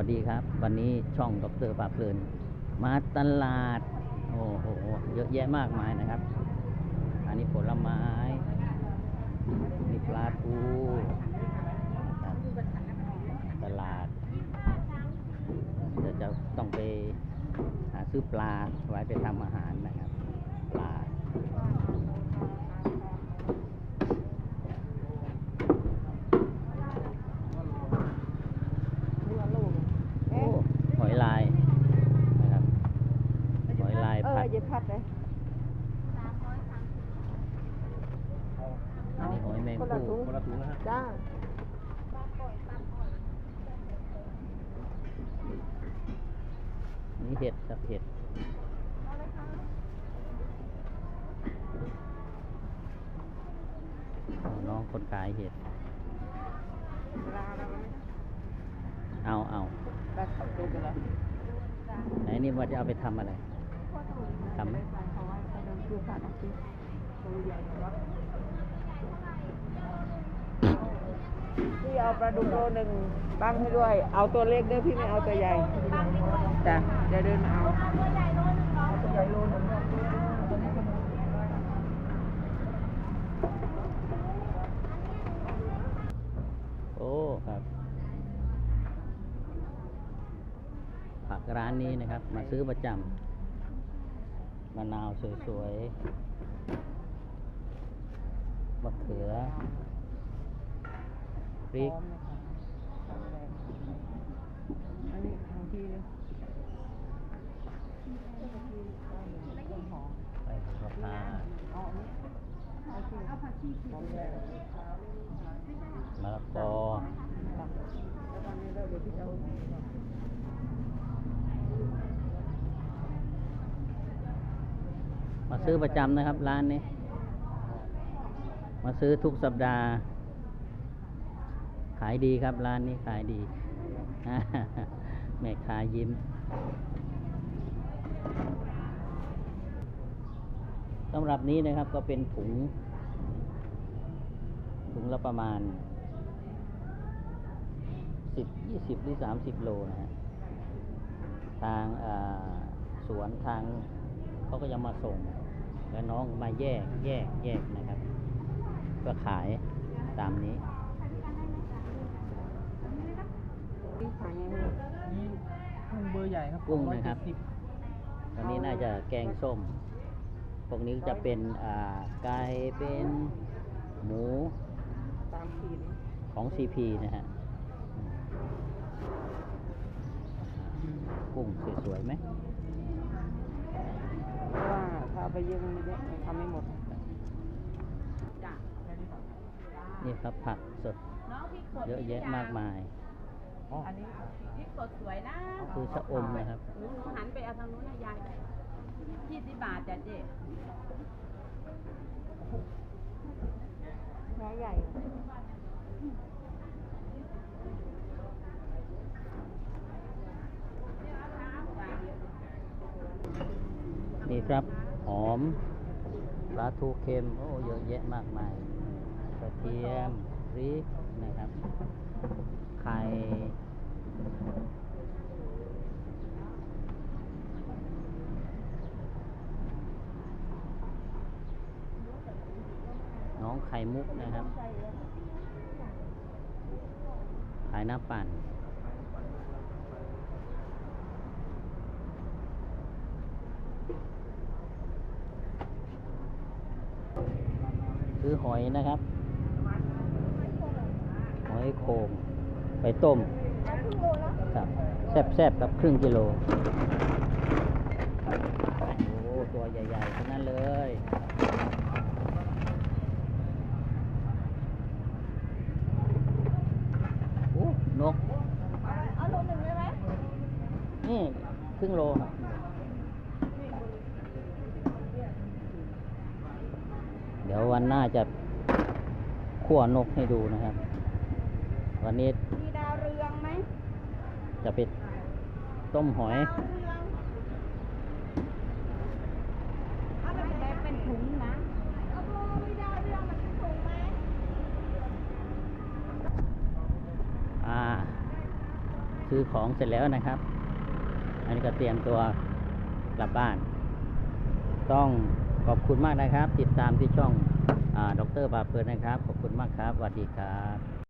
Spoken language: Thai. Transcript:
วัสดีครับ วันนี้ช่องดรปาเพลิน มาตลาด โอ้โห เยอะแยะมากมายนะครับ อันนี้ผลไม้นี่ปลาทูตลาดเดี๋ยวจะต้องไปหาซื้อปลาไว้ไปทำอาหารนะครับ ปลา โอ้หอยลายนะครับ หอยลาย เออ ผัด อย่าพัดเลย อันนี้หอยแมง คนละผู้ถุงคนละถุงนะฮะจ้าอันนี่เห็ดครับเห็ดน้องคนขายเห็ดเวลาเราไม่เอาเอาได้ขับดูกันแล้วไหนนี่ว่าจะเอาไปทำอะไรทำไหม พี่เอาปลาดุกโลหนึ่งตั้งให้ด้วย เอาตัวเล็กเด้อพี่ไม่เอาตัวใหญ่จ้ะเดี๋ยวเดินมาเอาเอาตัวใหญ่โลหนึ่งโอ้ครับผักร้านนี้นะครับ มาซื้อประจำมะนาวสวยๆ มะเขือพริกอันนี้ทางที่เลยไปโหระพาเอาอันนี้เอาที่เอาผักชีหอมมะละกอมาซื้อประจำนะครับร้านนี้ มาซื้อทุกสัปดาห์ ขายดีครับร้านนี้ขายดี แม่ค้ายิ้มสำหรับนี้นะครับก็เป็นถุง ถุงละประมาณสิบยี่สิบหรือสามสิบโลนะฮะทางาสวนทางเขาก็จะมาส่ง แล้วน้องมาแยกแยกแยกนะครับ ก็ขายตามนี้ที่ขายไงนี่กุ้งเบอร์ใหญ่ครับกุ้งนะครับสออยเจ็ดสิตอนนี้น่าจะแกงส้มพวกนี้จะเป็นอ่าไก่เป็นหมูตามขีดของ CP นะฮะอืมกุ้งสวยๆไหมเพราะว่าถ้าเอาไปเยอะมันไม่ได้ทำไม่หมด นี่ครับผักสดน้องพริกสดเยอะแยะมากมาย อ๋ออันนี้พริกสดสวยนะคือชะอมนะครับหนูหนูหันไปเอาทางนู้นนะยายยี่สิบบาทจ้ะเจ๊เนื้อใหญ่นี่ครับ หอมปลาทูเค็ม โอ้ เยอะแยะมากมายก ระเทียมพริกนะครับ ไข่น้องไข่มุกนะครับ ขายน้ำปั่นซื้อหอยนะครับ หอยโขงไปต้มครับแซ่บๆกับครึ่งกิโลโอ้ตัวใหญ่ๆทั้งนั้นเลยโอ้นกเอาโลหนึ่งได้ไหมนี่ครึ่งโลครับเดี๋ยววันหน้าจะขั่วนกให้ดูนะครับ วันนี้มีดาวเรืองไหมจะไปต้มหอย ดาวเรืองเอาแบบไหนเป็นถุงนะเอาโลมีดาวเรืองมันเป็นถุงไหมอ่า ซื้อของเสร็จแล้วนะครับ อันนี้ก็เตรียมตัวกลับบ้าน ต้องขอบคุณมากนะครับ ติดตามที่ช่องอาดรบาเปิดนะครับ ขอบคุณมากครับสวัสดีครับ